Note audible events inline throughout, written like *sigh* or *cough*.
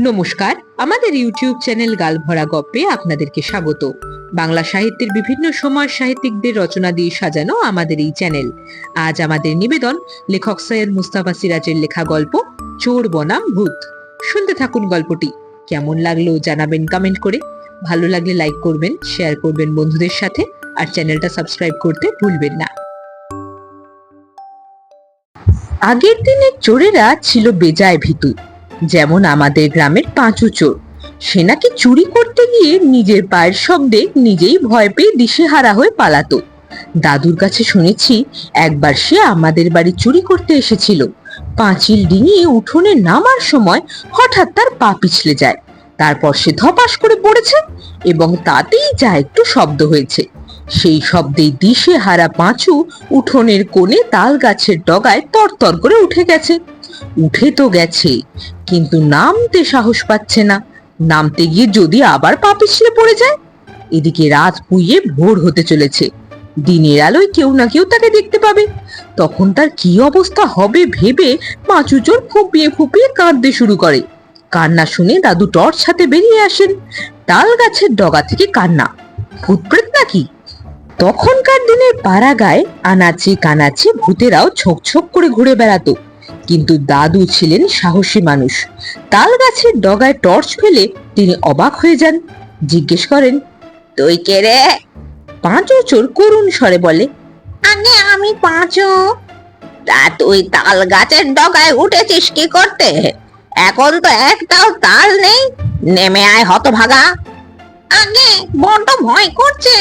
নমস্কার, আমাদের YouTube channel গালভরা গপ্পে আপনাদেরকে স্বাগত। বাংলা সাহিত্যের বিভিন্ন সময় সাহিত্যিকদের রচনা দিয়ে সাজানো আমাদের এই চ্যানেল। আজ আমাদের নিবেদন লেখক সৈয়দ মুস্তাফা সিরাজের লেখা গল্প, চোর বনাম ভূত। শুনতে থাকুন গল্পটি। কেমন লাগল জানাবেন কমেন্ট করে। ভালো লাগলে লাইক করবেন শেয়ার করবেন বন্ধুদের সাথে, আর চ্যানেলটা সাবস্ক্রাইব করতে ভুলবেন না। আগের দিনের চোরেরা ছিল বেজায় ভীতু। যেমন আমাদের গ্রামের পাঁচু চোর। সে নাকি চুরি করতে গিয়ে নিজের পায়ের শব্দে নিজেই ভয় পেয়ে দিশেহারা হয়ে পালাতো। দাদুর কাছে শুনেছি একবার সে আমাদের বাড়ি চুরি করতে এসেছিল। পাঁচিল ডিঙিয়ে উঠোনে নামার সময় হঠাৎ তার পা পিছলে যায়। তারপর সে ধপাস করে পড়েছে এবং তাতেই যা একটু শব্দ হয়েছে। সেই শব্দেই দিশে হারা পাঁচু উঠোনের কোণে তাল গাছের ডগায় তরতর করে উঠে গেছে। উঠে তো গেছে, কিন্তু নামতে সাহস পাচ্ছে না। নামতে গিয়ে যদি আবার পা পিছলে পড়ে যায়, এদিকে রাত পুইয়ে ভোর হতে চলেছে। দিনের আলোয় কেউ না কেউ তাকে দেখতে পাবে। তখন তার কি অবস্থা হবে ভেবে পাঁচু চোর ফুপিয়ে ফুপিয়ে কাঁদতে শুরু করে। কান্না শুনে দাদু টর্চ হাতে বেরিয়ে আসেন। তাল গাছের ডগা থেকে কান্না। ভূতপ্রেত নাকি? তখনকার দিনের পাড়া গায়ে আনাচে কানাচে ভূতেরাও ছোক ছোক করে ঘুরে বেড়াতো। কিন্তু দাদু ছিলেন সাহসী মানুষ। তাল গাছের ডগায় টর্চ ফেলে তিনি অবাক হয়ে যান। জিজ্ঞেস করেন, তুই কে রে? পাঁচু চোর করুণ স্বরে বলে, আগে আমি পাঁচু। তা তুই তাল গাছের ডগায় উঠেছিস কি করতে? এখন তো একটাও তাল নেই। নেমে আয় হতভাগা। আগে বড্ড ভয় করছে।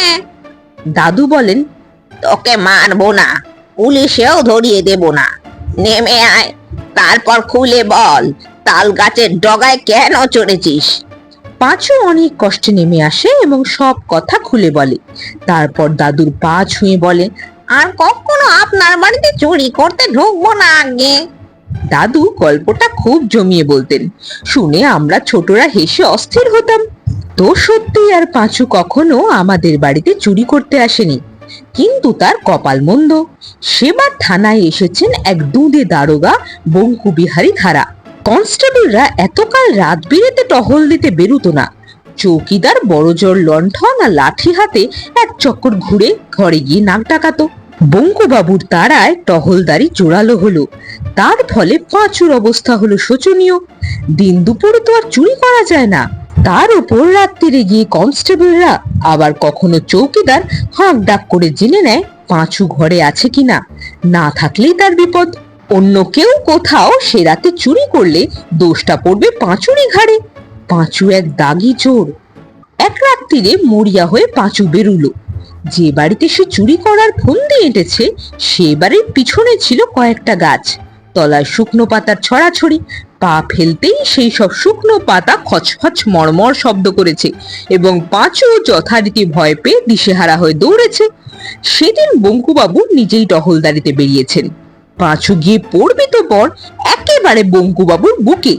দাদু বলেন, তোকে মারবো না, পুলিশেও ধরিয়ে দেব না। নেমে আয়। তারপর খুলে বল তাল গাছের ডগায় কেন চড়েছিস? পাঁচু অনেক কষ্টে নেমে আসে এবং সব কথা খুলে বলে। তারপর দাদুর পা ছুঁয়ে বলে, আর কখনো আপনার বাড়িতে চুরি করতে ঢুকবো না আগে? দাদু গল্পটা খুব জমিয়ে বলতেন। শুনে আমরা ছোটরা হেসে অস্থির হতাম। তো সত্যি আর পাঁচু কখনো আমাদের বাড়িতে চুরি করতে আসেনি। কিন্তু তার কপাল মন্দ। সেবার থানায় এসেছেন এক দুধে দারোগা বঙ্কু বিহারী ধারা। কনস্টেবলরা এতকাল রাত বিরেতে টহল দিতে বেরুতো না। চৌকিদার, বড়জোর লণ্ঠন আর লাঠি হাতে এক চক্কর ঘুরে ঘরে গিয়ে নাক ডাকাতো। বঙ্কুবাবুর তারায় টহলদারি জোরালো হলো। তার ফলে পাঁচুর অবস্থা হলো শোচনীয়। দিন দুপুরে তো আর চুরি করা যায় না। তার উপর রাত্রিরে গিয়ে কনস্টেবলরা আবার কখনো চৌকিদার হাঁক ডাক করে জেনে নেয় পাঁচু ঘরে আছে কিনা। না থাকলেই তার বিপদ। অন্য কেউ কোথাও সে রাতে চুরি করলে দোষটা পড়বে পাঁচুরই ঘাড়ে। পাঁচু এক দাগি চোর। এক রাত্রিরে মরিয়া হয়ে পাঁচু বেরুলো। যে বাড়িতে সে চুরি করার ফন্দি এঁটেছে, সে বাড়ির পিছনে ছিল কয়েকটা গাছ। তলায় শুকনো পাতার ছড়াছড়ি পা ফেলতেই সেই সব শুকনো পাতা খচখচ মর্মর শব্দ করেছে এবং পাঁচু যথারীতি ভয় পেয়ে দিশেহারা হয়ে দৌড়েছে। সেদিন বঙ্কুবাবু নিজেই টহলদারিতে বেরিয়েছেন। পাঁচু গিয়ে পড়বে তো পর একেবারে বঙ্কুবাবুর বুকে।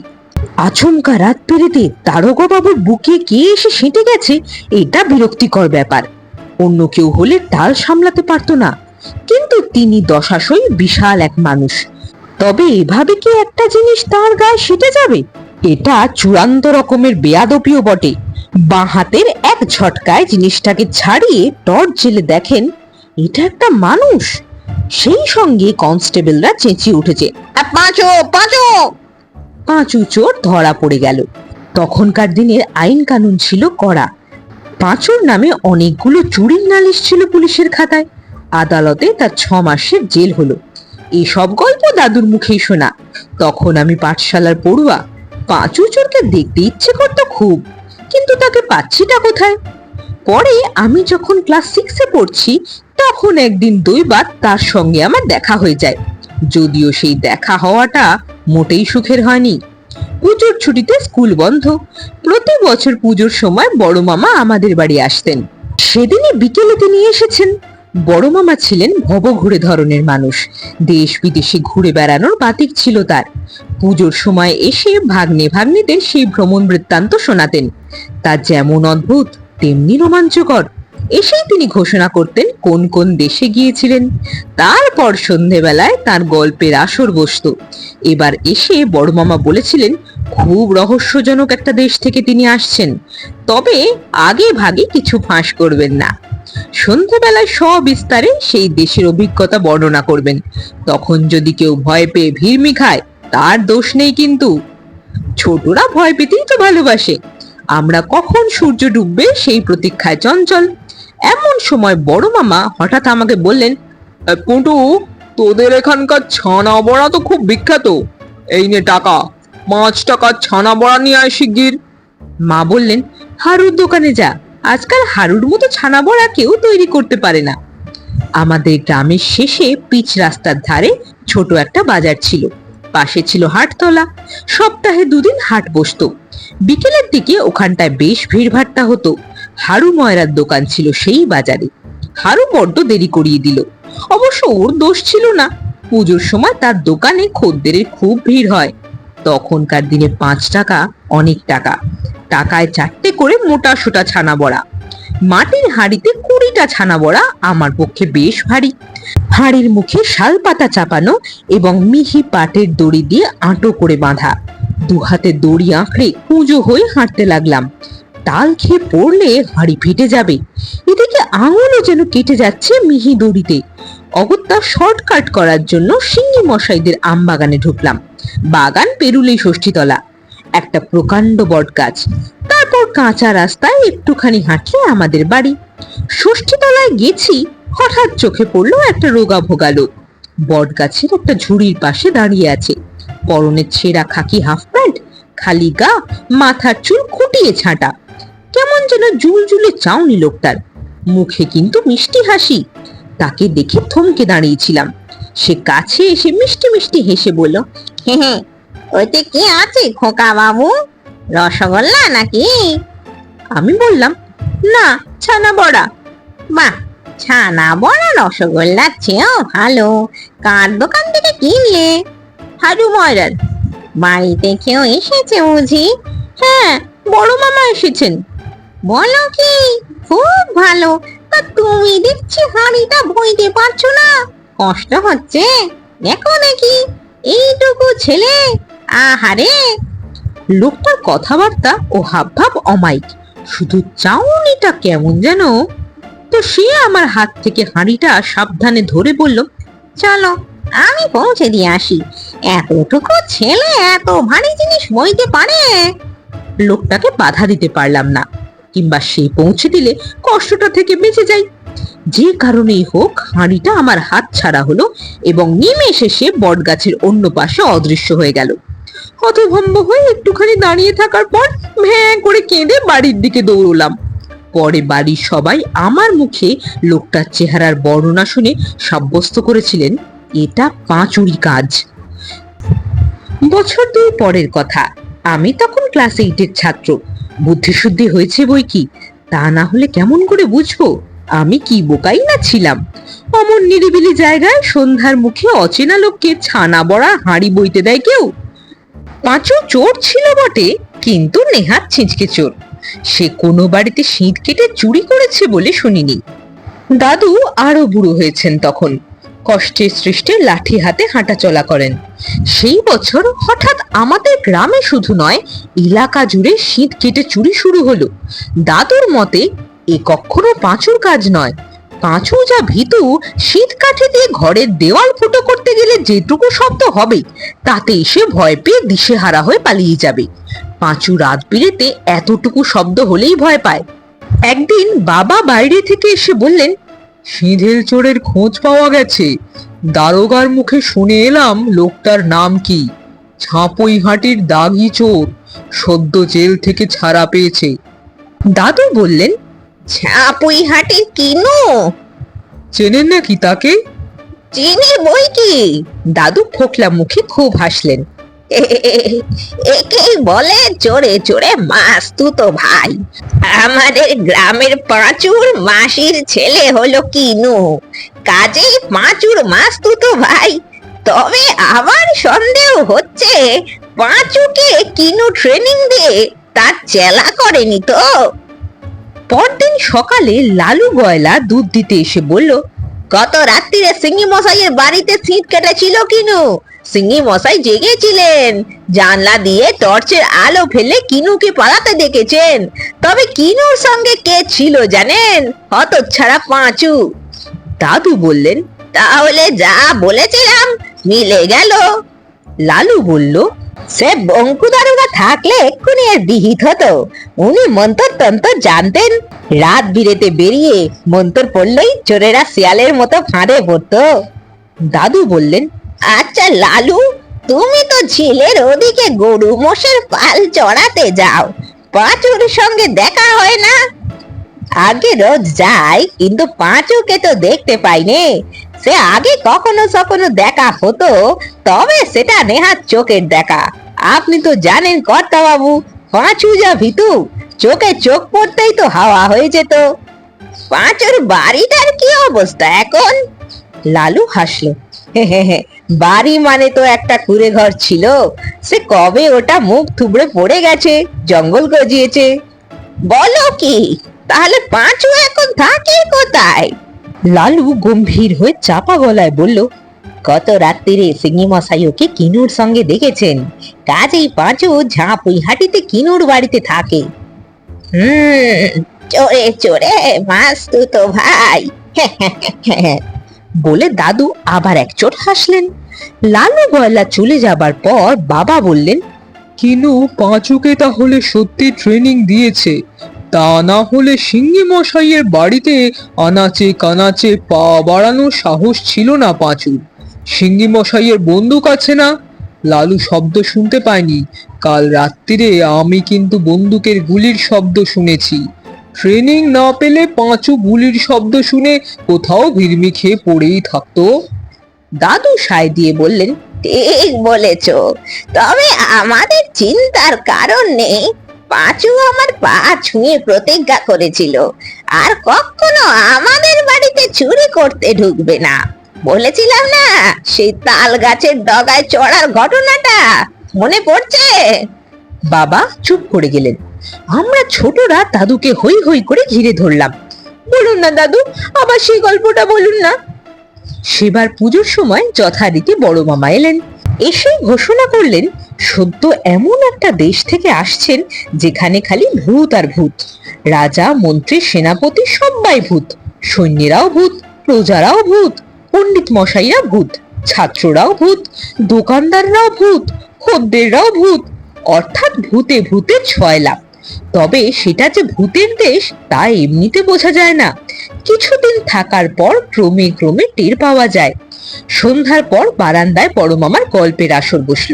আচমকা রাত পেরেতে তারকাবাবুর বুকে কে এসে সেঁটে গেছে, এটা বিরক্তিকর ব্যাপার। অন্য কেউ হলে তাল সামলাতে পারতো না। কিন্তু তিনি দশাশই বিশাল এক মানুষ। তবে এভাবে কি একটা জিনিস তার গায়ে সেটে যাবে? এটা চূড়ান্ত রকমের বেয়াদপিও বটে। বাঁ হাতের এক ঝটকায় জিনিসটাকে ছাড়িয়ে টর্চ জেলে দেখেন, এটা একটা মানুষ। সেই সঙ্গে কনস্টেবলরা চেঁচিয়ে উঠেছে পাঁচু পাঁচু! পাঁচু চোর ধরা পড়ে গেল। তখনকার দিনের আইন কানুন ছিল কড়া। পাঁচুর নামে অনেকগুলো চুরির নালিশ ছিল পুলিশের খাতায়। আদালতে তার ছ মাসের জেল হলো। এসব গল্প দাদুর মুখেই শোনা। তখন আমি পাঠশালার পড়ুয়া, পাঁচু চোরকে দেখতে ইচ্ছে করতো খুব, কিন্তু তাকে পাচ্ছিটা কোথায়? পরে আমি যখন ক্লাস সিক্সে পড়ছি, তখন একদিন দুইবার তার সঙ্গে আমার দেখা হয়ে যায়। যদিও সেই দেখা হওয়াটা মোটেই সুখের হয়নি। পুজোর ছুটিতে স্কুল বন্ধ, প্রতি বছর পুজোর সময় বড় মামা আমাদের বাড়ি আসতেন। সেদিনই বিকেলে তিনি এসেছেন। বড় মামা ছিলেন ভবঘুরে ধরনের মানুষ। দেশ বিদেশে ঘুরে বেড়ানোর বাতিক ছিল তার। পুজোর সময় এসে ভাগ্নে ভাগ্নেদের সেই ভ্রমণ বৃত্তান্ত শোনাতেন। তা যেমন অদ্ভুত, তেমনি রোমাঞ্চকর। এসেই তিনি ঘোষণা করতেন কোন কোন দেশে গিয়েছিলেন। তারপর সন্ধেবেলায় তার গল্পের আসর বসতো। এবার এসে বড় মামা বলেছিলেন, খুব রহস্যজনক একটা দেশ থেকে তিনি আসছেন। তবে আগে ভাগে কিছু ফাঁস করবেন না। সন্ধ্যাবেলায় সবিস্তারে সেই দেশের অভিজ্ঞতা বর্ণনা করবেন। তখন যদি কেউ ভয় পেয়ে ভিড়মি খায় তার দোষ নেই কিন্তু। ছোটরা ভয় পেতেই তো ভালোবাসে। আমরা কখন সূর্য ডুববে সেই প্রতীক্ষায় চঞ্চল। এমন সময় বড় মামা হঠাৎ আমাকে বললেন পুটু, তোদের এখানকার ছানা বড়া তো খুব বিখ্যাত। এই নে টাকা, পাঁচ টাকার ছানা বড়া নিয়ে আয় শিগগির। মা বললেন, হারুর দোকানে যা। আজকাল হারুর মতো ছানা বড়া কেউ তৈরি করতে পারে না। আমাদের গ্রামের শেষে পিচ রাস্তার ধারে ছোট একটা বাজার ছিল। পাশে ছিল হাটতলা। সপ্তাহে দুদিন হাট বসতো। বিকেলের দিকে ওখানটায় বেশ ভিড়ভাট্টা হতো। হারু ময়রার দোকান ছিল সেই বাজারে। হারু বড্ড দেরি করিয়ে দিল। অবশ্য ওর দোষ ছিল না। পুজোর সময় তার দোকানে খদ্দেরের খুব ভিড় হয়। তখনকার দিনে পাঁচ টাকা অনেক টাকা। টাকায় চারটে করে মোটা সোটা ছানা বড়া। মাটির হাঁড়িতে কুড়িটা ছানা বড়া আমার পক্ষে বেশ ভারী। হাঁড়ির মুখে শাল পাতা চাপানো এবং মিহি পাটের দড়ি দিয়ে আঁটো করে বাঁধা। দু হাতে দড়ি আঁকড়ে কুঁজো হয়ে হাঁটতে লাগলাম। তাল খেয়ে পড়লে হাঁড়ি ফেটে যাবে। এদিকে আঙুলও যেন কেটে যাচ্ছে মিহি দড়িতে। অগত্যা শর্টকাট করার জন্য সিঙ্গি মশাইদের আম বাগানে ঢুকলাম। বাগান পেরুলেই ষষ্ঠীতলা। একটা প্রকাণ্ড বট গাছ তারপর কাঁচা রাস্তায় একটুখানি হাঁটলে আমাদের বাড়ি। ষষ্ঠীতলায় গেছি, হঠাৎ চোখে পড়ল একটা রোগা ভোগা লোক। বট গাছের একটা ঝুড়ির পাশে দাঁড়িয়ে আছে। পরনের ছেঁড়া খাকি হাফ প্যান্ট খালি গা, মাথার চুল খুঁটিয়ে ছাঁটা। কেমন যেন জুলজুলে চাউনি লোকটার। মুখে কিন্তু মিষ্টি হাসি। তাকে দেখে থমকে দাঁড়িয়েছিলাম। সে কাছে এসে মিষ্টি মিষ্টি হেসে বলল হ্যাঁ হে ওইতে কি আছে, খোকা বাবু? রসগোল্লা নাকি? আমি বললাম, না, ছানা বড়া। বাহ, ছানা বড়া রসগোল্লার চেয়েও ভালো। কার দোকান থেকে কিনলে? হারু ময়রার। বাড়িতে কেউ এসেছে বুঝি? হ্যাঁ বড় মামা এসেছেন। বলো কি? খুব ভালো। তা তুমি দেখছি হাঁড়িটা বইতে পারছ না। কষ্ট হচ্ছে? দেখো দেখি। এইটুকু ছেলে আহারে, লোকটার কথাবার্তা ও হাবভাব অমায়িক। শুধু চাউনিটা কেমন যেন? তো সে আমার হাত থেকে হাঁড়িটা সাবধানে ধরে বলল, চলো, আমি পৌঁছে দিয়ে আসি। এতটুকু ছেলে এত ভারী জিনিস বইতে পারে? লোকটাকে বাধা দিতে পারলাম না, কিংবা সে পৌঁছে দিলে কষ্টটা থেকে বেঁচে যাই। যে কারণেই হোক, হাঁড়িটা আমার হাত ছাড়া হলো এবং নিমেষে সে বটগাছের অন্য পাশে অদৃশ্য হয়ে গেল। হতভম্ব হয়ে একটুখানি দাঁড়িয়ে থাকার পর ভ্যাঁ করে কেঁদে বাড়ির দিকে দৌড়লাম। পরে বাড়ির সবাই আমার মুখে লোকটার চেহারার বর্ণনা শুনে সাব্যস্ত করেছিলেন, এটা পাঁচুরি কাজ। বছর দুই পরের কথা। আমি তখন ক্লাস এইটের ছাত্র। বুদ্ধিশুদ্ধি হয়েছে বই কি? তা না হলে কেমন করে বুঝব? আমি কি বোকাই না ছিলাম? অমন নিরিবিলি জায়গায় সন্ধ্যার মুখে অচেনা লোককে ছানা বড়া হাঁড়ি বইতে দেয় কেউ? পাঁচু চোর ছিল বটে, কিন্তু নেহাত ছিঁচকে চোর। সে কোনো বাড়িতে শীত কেটে চুরি করেছে বলে শুনিনি। দাদু আরও বুড়ো হয়েছেন তখন। কষ্টে সৃষ্টে লাঠি হাতে হাঁটা চলা করেন। সেই বছর হঠাৎ আমাদের গ্রামে শুধু নয়, এলাকা জুড়ে শীত কেটে চুরি শুরু হলো। দাদুর মতে, এ কখনো পাঁচুর কাজ নয় পাঁচু যা ভীতু, শীত কাঠি দিয়ে ঘরের দেওয়াল ফুটো করতে গেলে যেটুকু শব্দ হবে, তাতে এসে ভয় পেয়ে দিশেহারা হয়ে পালিয়ে যাবে। পাঁচু রাত বিরেতে এতটুকু শব্দ হলেই ভয় পায়। একদিন বাবা বাইরে থেকে এসে বললেন সিঁধেল চোরের খোঁজ পাওয়া গেছে। দারোগার মুখে শুনে এলাম লোকটার নাম কি। ছাপই হাটির দাগি চোর, সদ্য জেল থেকে ছাড়া পেয়েছে। দাদু বললেন ছাপুই হাটি কিনু? চেনেন নাকি তাকে? চিনি বই কি? দাদু ফোকলা মুখে খুব হাসলেন। একেই বলে চোরে চোরে মাস তো ভাই। আমাদের গ্রামের পাঁচুর মাসির ছেলে হলো কিনু। কাজেই পাঁচুর মাস তো ভাই। তবে আমার সন্দেহ হচ্ছে পাঁচুকে কিনু ট্রেনিং দিয়ে তার চেলা করেনি তো। পরদিন সকালে লালু গয়লা দুধ দিতে এসে বলল, গত রাত্রিরে সিঙ্গি মশাইয়ের বাড়িতে ছিট কেটেছিল কিনু? সিঙ্গি মশাই জেগেছিলেন। জানলা দিয়ে টর্চের আলো ফেলে কিনুকে পালাতে দেখেছেন। তবে কিনুর সঙ্গে কে ছিল জানেন? হত ছাড়া পাঁচু। দাদু বললেন, তাহলে যা বলেছিলাম, মিলে গেল। লালু বলল, সে বঙ্কু থাকলে এক্ষুনি এর বিহিত হতো। উনি মন্তর তন্তর জানতেন। রাত বিরেতে বেরিয়ে মন্তর পড়লেই চোরেরা শিয়ালের মতো ফাঁদে পড়তো। দাদু বললেন আচ্ছা লালু, তুমি তো ঝিলের ওদিকে গরু মোষের পাল চড়াতে যাও। পাঁচুর সঙ্গে দেখা হয় না? আগে রোজ যাই, কিন্তু পাঁচুকে তো দেখতে পাইনি সে আগে কখনো কখনো দেখা হতো, তবে সেটা নেহাত চোখের দেখা। আপনি তো জানেন কর্তা বাবু পাঁচু যা ভিতু, চোখে চোখ পড়তেই তো হাওয়া হয়ে যেত। পাঁচুর বাড়িটার কি অবস্থা এখন? লালু হাসলো। বাড়ি মানে তো একটা কুড়ে ঘর ছিল। সে কবে ওটা মুখ থুবড়ে পড়ে গেছে, জঙ্গল গজিয়েছে। বলো কি, তাহলে পাঁচু এখন থাকে কোথায়? লালু গম্ভীর হয়ে চাপা গলায় বলল গত রাত্রিরে সিঙ্গি মশাই ওকে কিনুর সঙ্গে দেখেছেন? কাজেই পাঁচু ঝাঁপুই হাটিতে কিনুর বাড়িতে থাকে। হুম, চোরে চোরে মাস তো ভাই। *laughs* বলে দাদু আবার একচোট হাসলেন। লালু গয়লা চলে যাবার পর বাবা বললেন, কিনু পাঁচুকে তাহলে সত্যি ট্রেনিং দিয়েছে। তা না হলে সিঙ্গি মশাইয়ের বাড়িতে আনাচে কানাচে পা বাড়ানোর সাহস ছিল না পাঁচুর। সিঙ্গি মশাইয়ের বন্দুক আছে না? লালু শব্দ শুনতে পায়নি। কাল রাত্রিরে আমি কিন্তু বন্দুকের গুলির শব্দ শুনেছি। ট্রেনিং না পেলে পাঁচু গুলির শব্দ শুনে কোথাও ভিড়মি খেয়ে পড়েই থাকতো। দাদু সায় দিয়ে বললেন, ঠিক বলেছ। তবে আমাদের চিন্তার কারণ নেই। পাঁচু আমার পা ছুঁয়ে প্রতিজ্ঞা করেছিল। আর কখনো আমাদের বাড়িতে চুরি করতে ঢুকবে না। বলেছিলাম না, সেই তাল গাছের ডগায় চড়ার ঘটনাটা মনে পড়ছে? বাবা চুপ করে গেলেন। আমরা ছোটরা দাদুকে হই হই করে ঘিরে ধরলাম। বলুন না দাদু, আবার সেই গল্পটা বলুন না। সেবার পুজোর সময় যথারীতি বড় মামা এলেন। এসে ঘোষণা করলেন, সদ্য এমন একটা দেশ থেকে আসছেন যেখানে খালি ভূত আর ভূত। রাজা, মন্ত্রী, সেনাপতি সবাই ভূত। সৈন্যেরাও ভূত, প্রজারাও ভূত, পণ্ডিত মশাইরা ভূত, ছাত্ররাও ভূত, দোকানদাররাও ভূত, খদ্দেররাও ভূত। অর্থাৎ ভূতে ভূতে ছয় লাভ। তবে সেটা যে ভূতের দেশ, তা এমনিতে বোঝা যায় না। কিছুদিন থাকার পর ক্রমে ক্রমে টের পাওয়া যায়। সন্ধ্যার পর বারান্দায় বড় মামার গল্পের আসর বসল।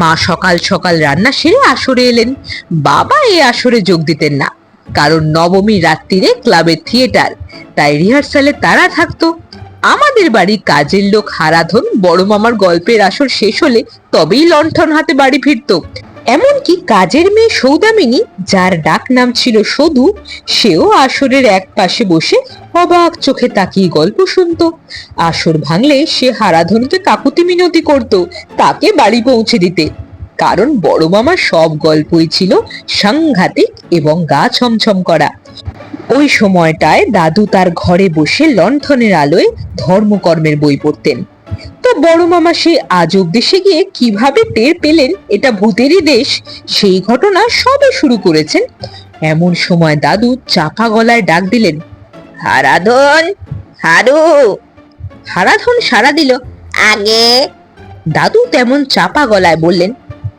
মা সকাল সকাল রান্না সেরে আসরে এলেন। বাবা এই আসরে যোগ দিতেন না, কারণ নবমী রাত্রিরে ক্লাবের থিয়েটার। তাই রিহার্সালে তারা থাকতো। আমাদের বাড়ি কাজের লোক হারাধন বড় মামার গল্পের আসর শেষ হলে তবেই লণ্ঠন হাতে বাড়ি ফিরতো। এমনকি কাজের মেয়ে সৌদামিনী, যার ডাক নাম ছিল সদু, সেও আসরের এক পাশে বসে অবাক চোখে তাকিয়ে গল্প শুনতো। আসর ভাঙলে সে হারাধনকে কাকুতি মিনতি করত, তাকে বাড়ি পৌঁছে দিতে। কারণ বড় মামার সব গল্পই ছিল সাংঘাতিক এবং গা ছমছম করা। ওই সময়টায় দাদু তার ঘরে বসে লণ্ঠনের আলোয় ধর্মকর্মের বই পড়তেন। বড় মামা সেই আজব দেশে গিয়ে কীভাবে টের পেলেন এটা ভূতেরই দেশ, সেই ঘটনা সবে শুরু করেছেন। এমন সময় দাদু চাপা গলায় ডাক দিলেন, হারাধন, হারু। হারাধন সাড়া দিল, আগে। দাদু তেমন চাপা গলায় বললেন,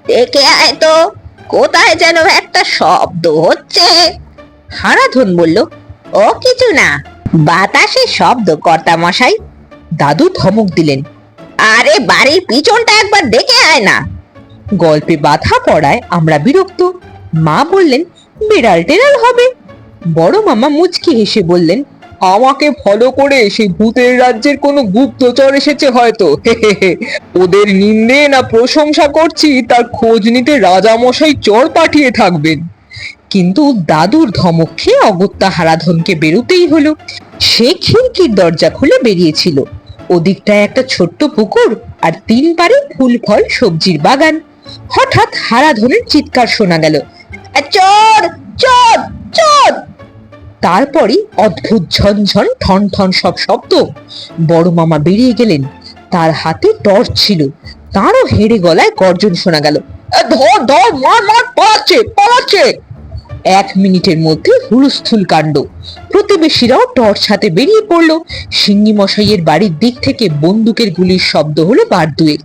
দেখে আয় তো, কোথায় যেন একটা শব্দ হচ্ছে। হারাধন বলল, ও কিছু না, বাতাসে শব্দ কর্তা মশাই। দাদু ধমক দিলেন আরে বাড়ির পিছনটা একবার দেখে আয় না। গল্পে বাধা পড়ায় আমরা বিরক্ত। মা বললেন, বিড়াল টেরাল হবে। বড় মামা মুচকি হেসে বললেন, আমাকে ফলো করে সেই ভূতের রাজ্যের কোনো গুপ্তচর এসেছে হয়তো। ওদের নিন্দে না প্রশংসা করছি, তার খোঁজ নিতে রাজামশাই চর পাঠিয়ে থাকবেন। কিন্তু দাদুর ধমক খেয়ে অগত্যা হারাধনকে বেরোতেই হলো। সে খিড়কির দরজা খুলে বেরিয়েছিল। ওদিকটায় একটা ছোট্ট পুকুর আর তিন পারে ফুল ফল, সবজির বাগান। হঠাৎ হারা হারাধনের চিৎকার শোনা গেল। চোর চোর চোর! তারপরই অদ্ভুত ঝনঝন ঠন ঠন সব শব্দ। বড় মামা বেরিয়ে গেলেন। তার হাতে টর্চ ছিল। তারও হেড়ে গলায় গর্জন শোনা গেল। ধর ধর, মার মার, পালাচ্ছে পালাচ্ছে! এক মিনিটের মধ্যে হুলস্থুল কাণ্ড। প্রতিবেশীরাও টর্চ হাতে বেরিয়ে পড়ল। সিঙ্গি মশাইয়ের বাড়ির দিক থেকে বন্দুকের গুলির শব্দ হলো বার দুয়েক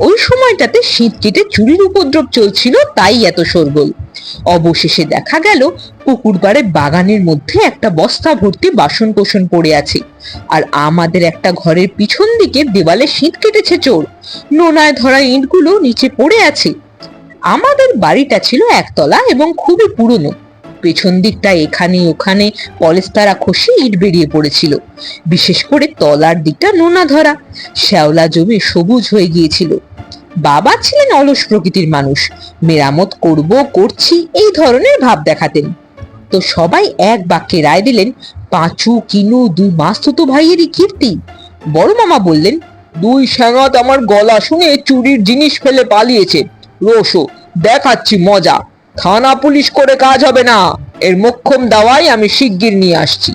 ওই সময়টাতে শীত কেটে চুরির উপদ্রব চলছিল, তাই এত শোরগোল। অবশেষে দেখা গেল, পুকুর বাগানের মধ্যে একটা বস্তা ভর্তি বাসন কোসন পড়ে আছে। আর আমাদের একটা ঘরের পিছন দিকে দেওয়ালে শীত কেটেছে চোর। নোনায় ধরা ইঁটগুলো নিচে পড়ে আছে। আমাদের বাড়িটা ছিল একতলা এবং খুবই পুরনো। পেছন দিকটা এখানে ওখানে পলেস্তারা খসে ইট বেরিয়ে পড়েছিল। বিশেষ করে তলার দিকটা নোনা ধরা শ্যাওলা জমি সবুজ হয়ে গিয়েছিল। বাবা ছিলেন অলস প্রকৃতির মানুষ। মেরামত করব, করছি, এই ধরনের ভাব দেখাতেন। তো সবাই এক বাক্যে রায় দিলেন, পাঁচু, কিনু দুই মাস্তুতো ভাইয়েরই কীর্তি। বড় মামা বললেন, দুই স্যাঙাত আমার গলা শুনে চুরির জিনিস ফেলে পালিয়েছে। রোশো দেখাচ্ছি মজা। থানা পুলিশ করে কাজ হবে না। এর মোক্ষম দাওয়াই আমি শিগগির নিয়ে আসছি।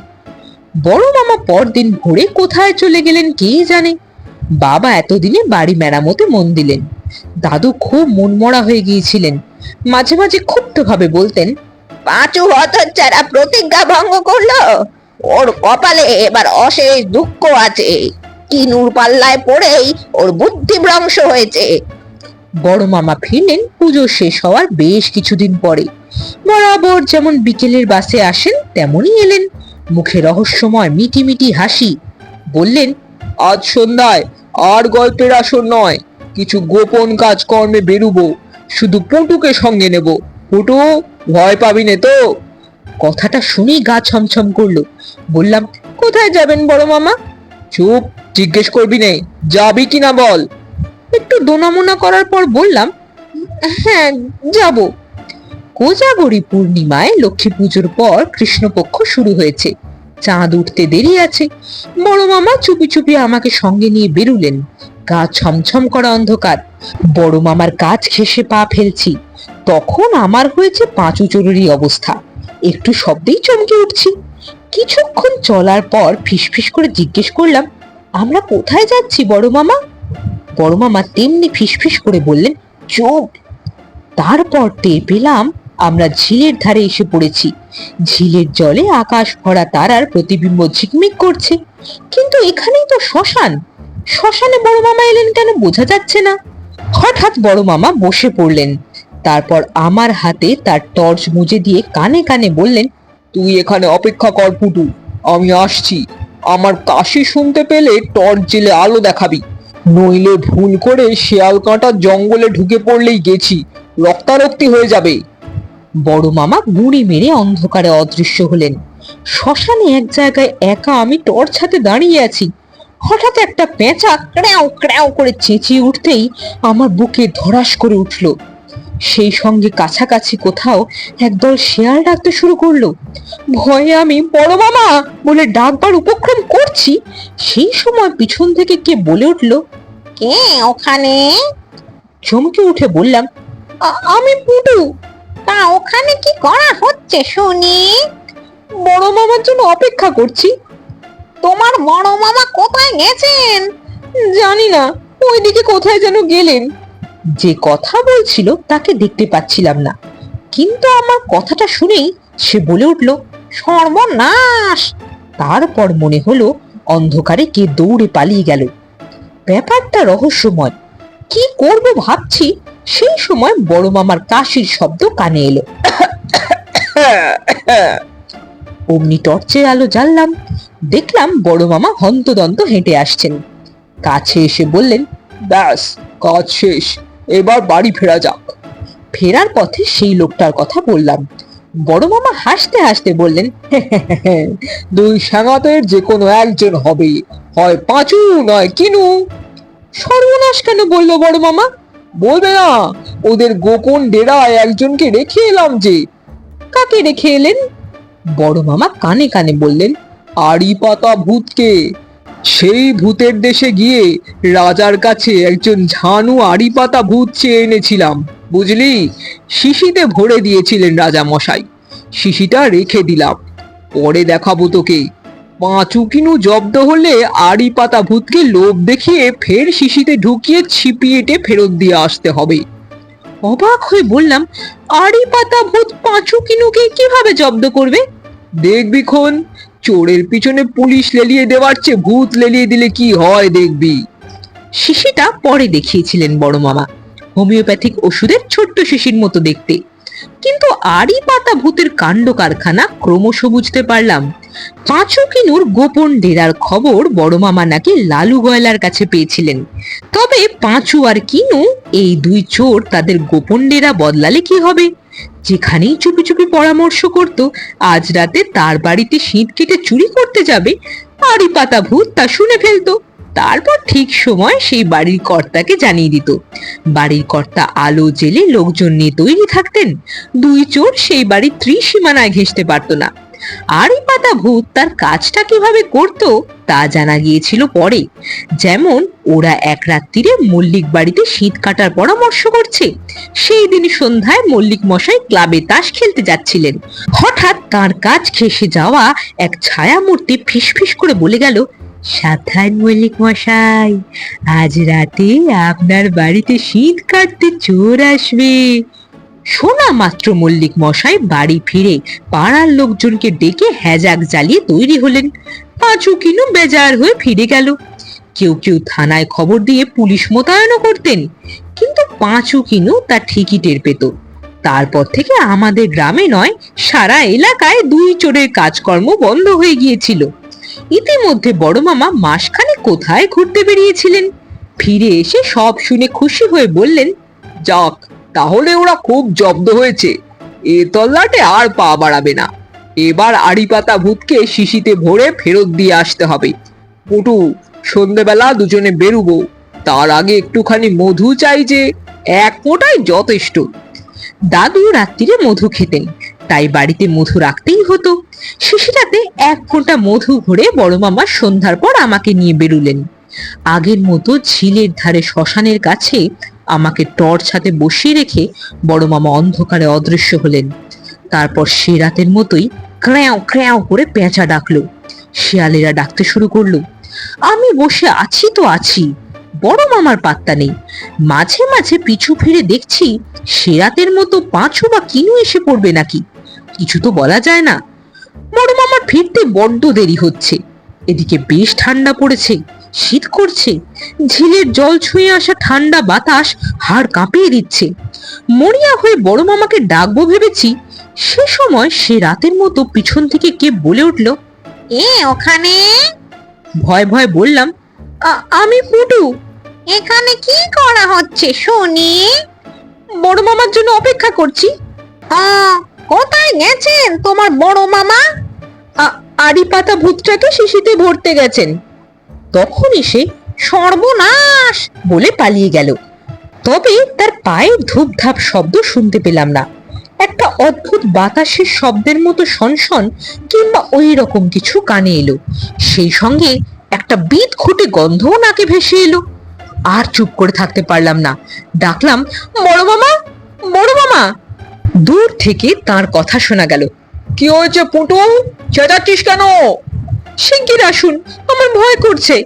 বড় মামা পরদিন ভোরে কোথায় চলে গেলেন কে জানে? বাবা এতদিনে বাড়ি মেরামতে মন দিলেন। দাদু খুব মনমরা হয়ে গিয়েছিলেন। মাঝে মাঝে ক্ষুব্ধ ভাবে বলতেন, পাঁচু হতচ্ছাড়া প্রতিজ্ঞা ভঙ্গ করল? ওর কপালে এবার অশেষ দুঃখ আছে। কিনুর পাল্লায় পড়েই ওর বুদ্ধি ভ্রংশ হয়েছে। বড় মামা ফিরলেন, পুজো শেষ হওয়ার বেশ কিছুদিন পরে। বরাবর যেমন বিকেলের বাসে আসেন, তেমনই এলেন। মুখে রহস্যময় মিটি মিটি হাসি। বললেন, আজ সন্ধ্যায় আর গল্পের আসর নয়, কিছু গোপন কাজকর্মে বেরুবো। শুধু পুটুকে সঙ্গে নেব। পুটু ভয় পাবি নে তো। কথাটা শুনেই গা ছমছম করল। বললাম, কোথায় যাবেন বড় মামা? চুপ, জিজ্ঞেস করবি নে। যাবি কিনা বল? একটু দোনামোনা করার পর বললাম হ্যাঁ যাব। কোজাগরি পূর্ণিমায় লক্ষ্মী পুজোর পর কৃষ্ণপক্ষ শুরু হয়েছে। চাঁদ উঠতে দেরি আছে। বড় মামা চুপি চুপি আমাকে সঙ্গে নিয়ে বেরুলেন। গা ছমছম করা অন্ধকার। বড় মামার কাজ ঘেসে পা ফেলছি। তখন আমার হয়েছে পাঁচু চোরেরই অবস্থা। একটু শব্দেই চমকে উঠছি। কিছুক্ষণ চলার পর ফিসফিস করে জিজ্ঞেস করলাম, আমরা কোথায় যাচ্ছি বড় মামা? বড় মামা তেমনি ফিসফিস করে বললেন চুপ তারপর টের পেলাম আমরা ঝিলের ধারে এসে পড়েছি। ঝিলের জলে আকাশ ভরা তারার প্রতিবিম্ব ঝিকমিক করছে। কিন্তু এখানেই তো শ্মশান। শ্মশানে বড় মামা এলেন কেন বোঝা যাচ্ছে না। হঠাৎ বড় মামা বসে পড়লেন। তারপর আমার হাতে তার টর্চ মুজে দিয়ে কানে কানে বললেন, তুই এখানে অপেক্ষা কর পুটু আমি আসছি। আমার কাশি শুনতে পেলে টর্চ জেলে আলো দেখাবি। নইলে ভুল করে শেয়াল কাঁটা জঙ্গলে ঢুকে পড়লেই গেছি। রক্তারক্তি হয়ে যাবে। বড় মামা গুঁড়ি মেরে অন্ধকারে অদৃশ্য হলেন। শ্মশানে এক জায়গায় একা আমি টর্চ হাতে দাঁড়িয়ে আছি। হঠাৎ একটা পেঁচা ক্র্যাও ক্র্যাও করে চেঁচিয়ে উঠতেই আমার বুকে ধরাস করে উঠল। সেই সঙ্গে কাছাকাছি কোথাও একদল শেয়াল ডাকতে শুরু করল। ভয়ে আমি, বড় মামা! বলে ডাকবার উপক্রম করছি। সেই সময় পিছন থেকে কে বলে উঠল, কে ওখানে? চমকে উঠে বললাম আমি পুটু। তা ওখানে কি করা হচ্ছে শুনি? বড় মামার জন্য অপেক্ষা করছি। তোমার বড় মামা কোথায় গেছেন? জানি না। ওইদিকে কোথায় যেন গেলেন। যে কথা বলছিল তাকে দেখতে পাচ্ছিলাম না। কিন্তু আমার কথাটা শুনেই সে বলে উঠল, সর্বনাশ! তারপর মনে হলো অন্ধকারে কে দৌড়ে পালিয়ে গেল। ব্যাপারটা রহস্যময়। কি করব ভাবছি, সেই সময় বড় মামার কাশির শব্দ কানে এলো। অমনি টর্চের আলো জ্বাললাম। দেখলাম বড় মামা হন্তদন্ত হেঁটে আসছেন। কাছে এসে বললেন, ব্যাস, কাজ শেষ। এবার বাড়ি ফেরা যাক। ফেরার পথে সেই লোকটার কথা বললাম। বড় মামা হাসতে হাসতে বললেন দুই স্যাঙাতের যে কোনো একজন হবে। হয় পাঁচু, নয় কিনু। সর্বনাশ কেন বলল বড় মামা? বলবে না, ওদের গোপন ডেরায় একজনকে রেখে এলাম যে। কাকে রেখে এলেন? বড় মামা কানে কানে বললেন আড়ি পাতা ভূতকে। সেই ভূতের দেশে গিয়ে রাজার কাছে একজন ঝানু আড়ি পাতা ভূত চেয়ে এনেছিলাম। বুঝলি? শিশিতে ভরে দিয়েছিলেন রাজা মশাই শিশিটা রেখে দিলাম। পরে দেখাবো তোকে। পাঁচু কিনু জব্দ হলে আড়ি পাতা ভূতকে লোভ দেখিয়ে ফের শিশিতে ঢুকিয়ে ছিপিয়েটে ফেরত দিয়ে আসতে হবে। অবাক হয়ে বললাম আড়ি পাতা ভূত পাঁচু কিনুকে কীভাবে জব্দ করবে? দেখবি খন চোরের পিছনে পুলিশ লেলিয়ে দেওয়ার চেয়ে ভূত লেলিয়ে দিলে কি হয় দেখবি? শিশিটা পরে দেখিয়েছিলেন বড় মামা। হোমিওপ্যাথিক ওষুধের ছোট্ট শিশির মতো দেখতে। কিন্তু আড়ি পাতা ভূতের কাণ্ড কারখানা ক্রমশ বুঝতে পারলাম। পাঁচু কিনুর গোপন ডেরার খবর বড় মামা নাকি লালু গয়লার কাছে পেয়েছিলেন। তবে পাঁচু আর কিনু, এই দুই চোর তাদের গোপন ডেরা বদলালে কি হবে? যেখানেই চুপি চুপি পরামর্শ করত, আজ রাতে তার বাড়িতে শীত কেটে চুরি করতে যাবে, আড়ি পাতা ভূত তা শুনে ফেলতো। তারপর ঠিক সময় সেই বাড়ির কর্তাকে জানিয়ে দিত। বাড়ির কর্তা আলো জেলে লোকজন নিয়ে তৈরি থাকতেন। দুই চোর সেই বাড়ির ত্রিসীমানায় ঘেঁষতে পারত না। আরই পাতা ভূত তার কাজটা কীভাবে করত তা জানা গিয়েছিল পরে। যেমন, ওরা এক রাত্রিরে মল্লিক বাড়িতে শীত কাটার পরামর্শ করছে। সেই দিন সন্ধ্যায় মল্লিক মশাই ক্লাবে তাস খেলতে যাচ্ছিলেন। হঠাৎ তার কাজ খেসে যাওয়া এক ছায়া মূর্তি ফিসফিস করে বলে গেল, সাবধান মল্লিক মশাই, আজ রাতে আপনার বাড়িতে শীত কাটতে চোর আসবে। শোনা মাত্র মল্লিক মশাই বাড়ি ফিরে পাড়ার লোকজনকে ডেকে হ্যাজাক জ্বালিয়ে তৈরি হলেন। পাঁচু কিনু বেজার হয়ে ফিরে গেল। কেউ কেউ থানায় খবর দিয়ে পুলিশ মোতায়েনও করতেন, কিন্তু পাঁচু কিনু তা ঠিকই টের পেত। তারপর থেকে আমাদের গ্রামে নয়, সারা এলাকায় দুই চোরের কাজকর্ম বন্ধ হয়ে গিয়েছিল। ইতিমধ্যে বড় মামা মাসখানে কোথায় ঘুরতে বেরিয়েছিলেন? ফিরে এসে সব শুনে খুশি হয়ে বললেন, যাক তাহলে ওরা খুব জব্দ হয়েছে। এ তল্লাটে আর পা বাড়াবে না। এবার আড়ি পাতা ভূতকে শিশিতে ভরে ফেরত দিয়ে আসতে হবে। পুটু, সন্ধেবেলা দুজনে বেরুবো। তার আগে একটুখানি মধু চাই যে এক মোটাই যথেষ্ট। দাদু রাত্রিরে মধু খেতেন, তাই বাড়িতে মধু রাখতেই হতো। শিশিরাতে এক ফোঁটা মধু ভরে বড় মামা সন্ধ্যার পর আমাকে নিয়ে বেরুলেন। আগের মতো ঝিলের ধারে শ্মশানের কাছে আমাকে টর্চ হাতে বসিয়ে রেখে বড় মামা অন্ধকারে অদৃশ্য হলেন। তারপর সে রাতের মতোই ক্র্যাও ক্র্যাও করে পেঁচা ডাকলো। শিয়ালেরা ডাকতে শুরু করল, আমি বসে আছি তো আছি, বড় মামার পাত্তা নেই। মাঝে মাঝে পিছু ফিরে দেখছি সে রাতের মতো পাঁচু বা কিনু এসে পড়বে নাকি? কিছু তো বলা যায় না। বড় মামার ফিরতে বড্ড দেরি হচ্ছে। এদিকে বেশ ঠান্ডা পড়েছে। শীত করছে। ঝিলের জল ছুঁয়ে আসা ঠান্ডা বাতাস হাড় কাঁপিয়ে দিচ্ছে। মরিয়া হয়ে বড় মামাকে ডাকবো ভেবেছি। সে সময় সে রাতের মতো পিছন থেকে কে বলে উঠল, এ, ওখানে? ভয় ভয় বললাম, "আ- আমি পুটু। এখানে কি করা হচ্ছে শুনি? বড় মামার জন্য অপেক্ষা করছি কোথায় গেছেন তোমার বড় মামা? আড়ি পাতা ভূতটাকে শিশিতে ভরতে গেছেন। তখন এসে সর্বনাশ বলে পালিয়ে গেল। তবে তার পায়ের ধূপধাপ শব্দ শুনতে পেলাম না। একটা অদ্ভুত বাতাসের শব্দের মতো সনসন কিংবা ওই রকম কিছু কানে এলো। সেই সঙ্গে একটা বিদ খুঁটে গন্ধও নাকে ভেসে এলো। আর চুপ করে থাকতে পারলাম না। ডাকলাম বড় মামা বড় মামা! দূর থেকে তার কথা শোনা গেল। কি হয়েছে পুটু চেঁচাচ্ছিস কেন? শিগগির আসুন, আমার ভয় করছে।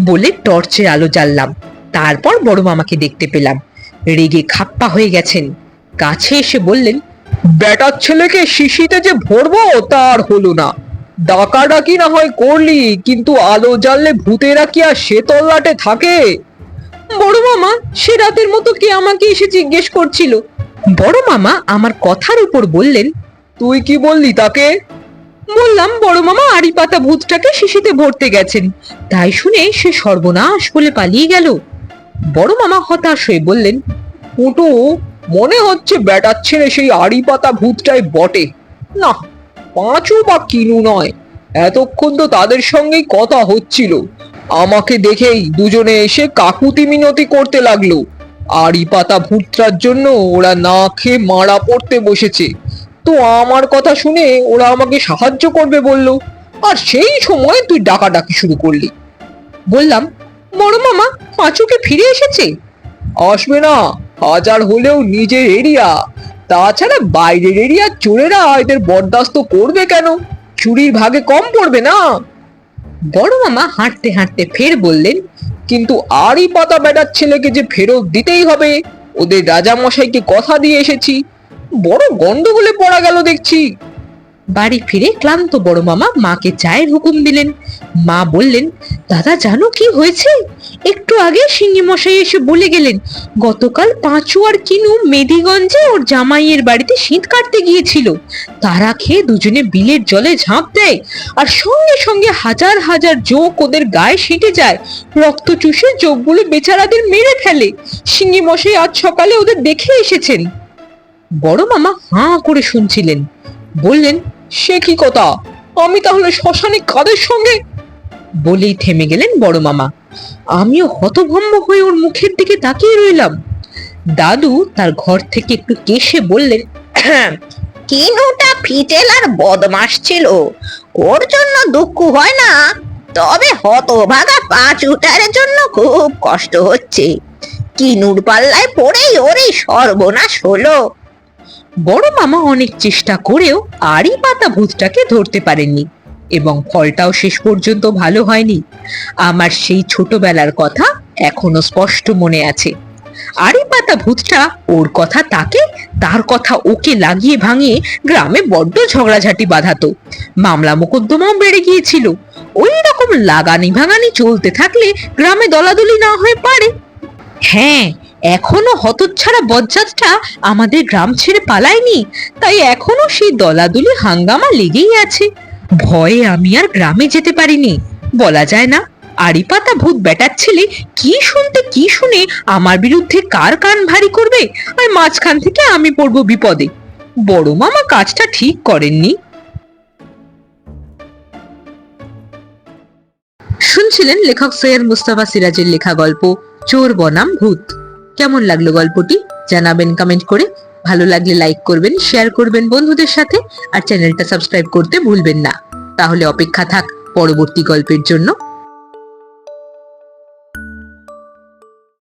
বলে টর্চের আলো জ্বাললাম। তারপর বড় মামাকে দেখতে পেলাম। রেগে খাপ্পা হয়ে গেছেন। কাছে এসে বললেন, বেটার ছেলেকে শিশিতে যে ভরবো, তার হলো না। ডাকাডাকি না হয় করলি, কিন্তু আলো জ্বাললে ভূতেরা কি আর সে তল্লাটে থাকে? বড় মামা, সে রাতের মতো কে আমাকে এসে জিজ্ঞেস করছিল? বড় মামা আমার কথার উপর বললেন, তুই কি বললি তাকে? বললাম, বড় মামা আড়ি পাতা ভূতটাকে শিশিতে ভরতে গেছেন। তাই শুনে সে সর্বনাশ বলে পালিয়ে গেল। বড় মামা হতাশ হয়ে বললেন পুটু মনে হচ্ছে বেটার ছেলে সেই আড়ি পাতা ভূতটাই বটে। না, পাঁচু বা কিনু নয়। এতক্ষণ তো তাদের সঙ্গেই কথা হচ্ছিল। আমাকে দেখেই দুজনে এসে কাকুতি মিনতি করতে লাগল। আড়ি পাতা ভূতটার জন্য ওরা না খেয়ে মারা পড়তে বসেছে। তো আমার কথা শুনে ওরা আমাকে সাহায্য করবে বলল, আর সেই সময় তুই ডাকাডাকি শুরু করলি। বললাম, বড় মামা, পাঁচুকে ফিরে এসেছে? আসবে না, হাজার হলেও নিজের এরিয়া। তাছাড়া বাইরের এরিয়ার চোরেরা এদের বরদাস্ত করবে কেন? চুরির ভাগে কম পড়বে না? বড় মামা হাঁটতে হাঁটতে ফের বললেন, কিন্তু আরই পাতা বেটার ছেলেকে যে ফেরত দিতেই হবে, ওদের রাজা মশাইকে কথা দিয়ে এসেছি। বড় গন্ডগোলে পড়া গেল দেখছি। বাড়ি ফিরে ক্লান্ত বড় মামা মাকে চায়ের হুকুম দিলেন। মা বললেন, দাদা, জানো কি হয়েছে? একটু আগে সিঙ্গি মশাই এসে বলে গেলেন, গতকাল পাঁচু আর কিনু মেদিগঞ্জে ওর জামাইয়ের বাড়িতে শীত কাটতে গিয়েছিল। তারা খেয়ে দুজনে বিলের জলে ঝাঁপ দেয় আর সঙ্গে সঙ্গে হাজার হাজার জোক ওদের গায়ে সেটে যায়। রক্ত চুষে জোকগুলো বেচারাদের মেরে ফেলে। সিঙ্গি মশাই আজ সকালে ওদের দেখে এসেছেন। বড় মামা হাঁ করে শুনছিলেন। বললেন, সে কি কথা? আমি তাহলে শ্মশানে কাদের সঙ্গে? বলেই থেমে গেলেন বড় মামা। আমিও হতভম্ব হয়ে ওর মুখের দিকে তাকিয়ে রইলাম। দাদু তার ঘর থেকে একটু কেশে বললেন *clears throat* কিনুটা ফিটেল আর বদমাস ছিল? ওর জন্য দুঃখ হয় না? তবে হতভাগা পাঁচুটার জন্য খুব কষ্ট হচ্ছে। কিনুর পাল্লায় পড়েই ওরই সর্বনাশ হলো। বড় মামা অনেক চেষ্টা করেও আরই পাতা ভূতটাকে ধরতে পারেননি এবং ফলটাও শেষ পর্যন্ত ভালো হয়নি। আমার সেই ছোটবেলার কথা এখনও স্পষ্ট মনে আছে। আরই পাতা ভূতটা ওর কথা তাকে, তার কথা ওকে লাগিয়ে ভাঙিয়ে গ্রামে বড্ড ঝগড়াঝাটি বাঁধাতো। মামলা মোকদ্দমাও বেড়ে গিয়েছিল। ওই রকম লাগানি ভাঙানি চলতে থাকলে গ্রামে দলাদলি না হয়ে পারে। হ্যাঁ এখনও হতচ্ছাড়া বজ্জাতটা আমাদের গ্রাম ছেড়ে পালায়নি। তাই এখনও সেই দলাদলি হাঙ্গামা লেগেই আছে। ভয়ে আমি আর গ্রামে যেতে পারিনি। বলা যায় না, আড়িপাতা ভূত বেটার ছেলে কি শুনতে কি শুনে আমার বিরুদ্ধে কার কান ভারী করবে? আর মাঝখান থেকে আমি পড়ব বিপদে। বড় মামা কাজটা ঠিক করেননি। শুনছিলেন লেখক সৈয়দ মুস্তাফা সিরাজের লেখা গল্প, চোর বনাম ভূত। কেমন লাগল গল্পটি? জানাবেন কমেন্ট করে। ভালো লাগলে লাইক করবেন শেয়ার করবেন বন্ধুদের সাথে, আর চ্যানেলটা সাবস্ক্রাইব করতে ভুলবেন না। তাহলে অপেক্ষা থাক পরবর্তী গল্পের জন্য।